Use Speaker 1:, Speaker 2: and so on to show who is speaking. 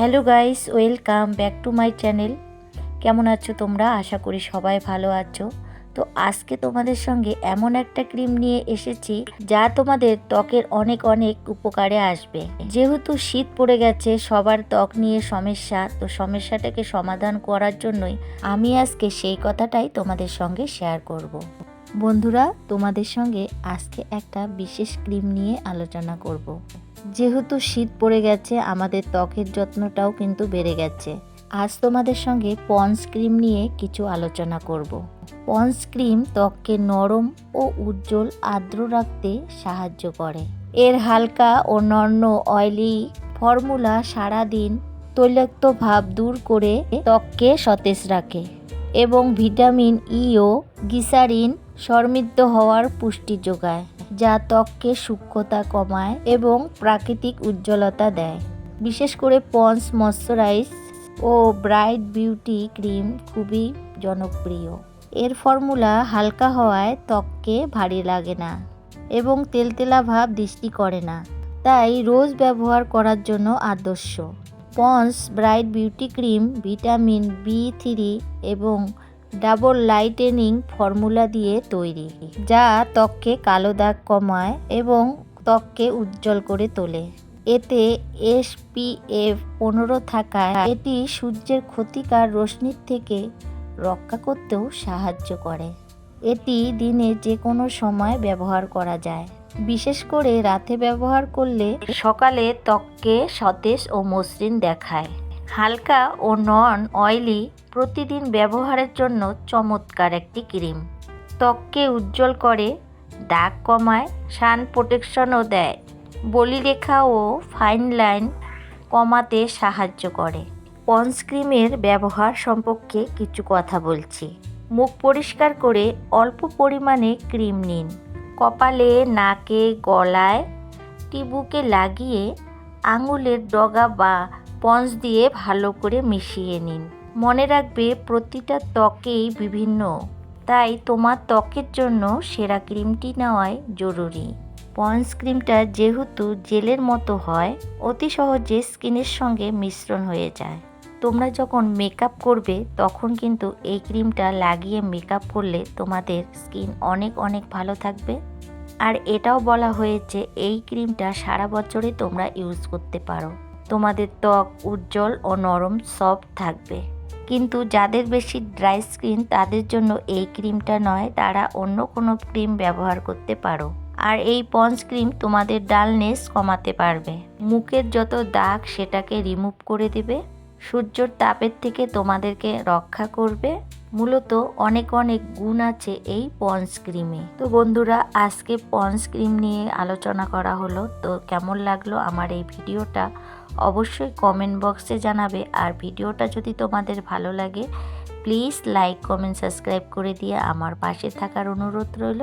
Speaker 1: Hello guys, welcome back to my channel কেমন আছো তোমরা আশা করি সবাই ভালো আছো তো আজকে তোমাদের সঙ্গে এমন একটা ক্রিম নিয়ে এসেছি, যা তোমাদের ত্বকের অনেক অনেক উপকারে আসবে যেহেতু শীত পড়ে গেছে, সবার ত্বক নিয়ে সমস্যা, তো সমস্যাটাকে সমাধান করার জন্যই আমি আজকে সেই কথাটাই তোমাদের সঙ্গে শেয়ার করব। বন্ধুরা, তোমাদের সঙ্গে আজকে একটা বিশেষ ক্রিম নিয়ে আলোচনা করব। যেহেতু শীত পড়ে গেছে, আমাদের ত্বকের যত্নটাও কিন্তু বেড়ে গেছে। আজ তোমাদের সঙ্গে পন্স ক্রিম নিয়ে কিছু আলোচনা করব। পন্স ক্রিম ত্বককে নরম ও উজ্জ্বল আর্দ্র রাখতে সাহায্য করে। এর হালকা ও নর্ম অয়েলি ফর্মুলা সারাদিন তৈলাক্ত ভাব দূর করে ত্বককে সতেজ রাখে এবং ভিটামিন ই ও গ্লিসারিন সমৃদ্ধ হওয়ার পুষ্টি যোগায়, যা ত্বককে সূক্ষ্মতা কমায় এবং প্রাকৃতিক উজ্জ্বলতা দেয়। বিশেষ করে পন্স, ময়শ্চারাইজ ও ব্রাইট বিউটি ক্রিম খুবই জনপ্রিয়। এর ফর্মুলা হালকা হওয়ায় ত্বককে ভারী লাগে না এবং তেলতেলা ভাব দৃষ্টি করে না, তাই রোজ ব্যবহার করার জন্য আদর্শ। Pond's, bright beauty cream, vitamin B three এবং ডাবল লাইটেনিং ফর্মুলা দিয়ে তৈরি, যা ত্বককে কালো দাগ কমায় এবং ত্বককে উজ্জ্বল করে তোলে। এতে এসপিএফ পনেরো থাকায় এটি সূর্যের ক্ষতিকার রশ্মির থেকে রক্ষা করতেও সাহায্য করে। এটি দিনে যে কোনো সময় ব্যবহার করা যায়। বিশেষ করে রাতে ব্যবহার করলে সকালে ত্বককে সতেজ ও মসৃণ দেখায়। হালকা ও নন অয়েলি প্রতিদিন ব্যবহারের জন্য চমৎকার একটি ক্রিম। ত্বককে উজ্জ্বল করে, দাগ কমায়, সান প্রোটেকশনও দেয়। বলিরেখা ও ফাইন লাইন কমাতে সাহায্য করে। পন্স ক্রিমের ব্যবহার সম্পর্কে কিছু কথা বলছি। মুখ পরিষ্কার করে অল্প পরিমাণে ক্রিম নিন। কপালে, নাকে, গলায় টিবুকে লাগিয়ে আঙুলের ডগা বা পঞ্চ দিয়ে ভালো করে মিশিয়ে নিন। মনে রাখবে প্রতিটা ত্বকেই বিভিন্ন। তাই তোমার ত্বকের জন্য সেরা ক্রিমটি নেওয়াই জরুরি। পন্স ক্রিমটা যেহেতু জেলের মতো হয়, অতি সহজে স্কিনের সঙ্গে মিশ্রণ হয়ে যায়। তোমরা যখন মেকআপ করবে, তখন কিন্তু এই ক্রিমটা লাগিয়ে মেকআপ করলে তোমাদের স্কিন অনেক অনেক ভালো থাকবে। আর এটাও বলা হয়েছে, এই ক্রিমটা সারা বছরে তোমরা ইউজ করতে পারো। তোমাদের ত্বক উজ্জ্বল ও নরম সফট থাকবে। কিন্তু যাদের বেশি ড্রাই স্কিন তাদের জন্য এই ক্রিমটা নয়, তারা অন্য কোনো ক্রিম ব্যবহার করতে পারো। আর এই পন্স ক্রিম তোমাদের ডালনেস কমাতে পারবে। মুখের যত দাগ সেটাকে রিমুভ করে দেবে। সূর্যর তাপের থেকে তোমাদেরকে রক্ষা করবে। মূলত অনেক অনেক গুণ আছে এই পন্স ক্রিমে তো বন্ধুরা, আজকে পন্স ক্রিম নিয়ে আলোচনা করা হলো। তো কেমন লাগল আমার এই ভিডিওটা? অবশ্যই কমেন্ট বক্সে জানাবে। আর ভিডিওটা যদি তোমাদের ভালো লাগে প্লিজ লাইক কমেন্ট সাবস্ক্রাইব করে দিয়ে আমার পাশে থাকার অনুরোধ রইল।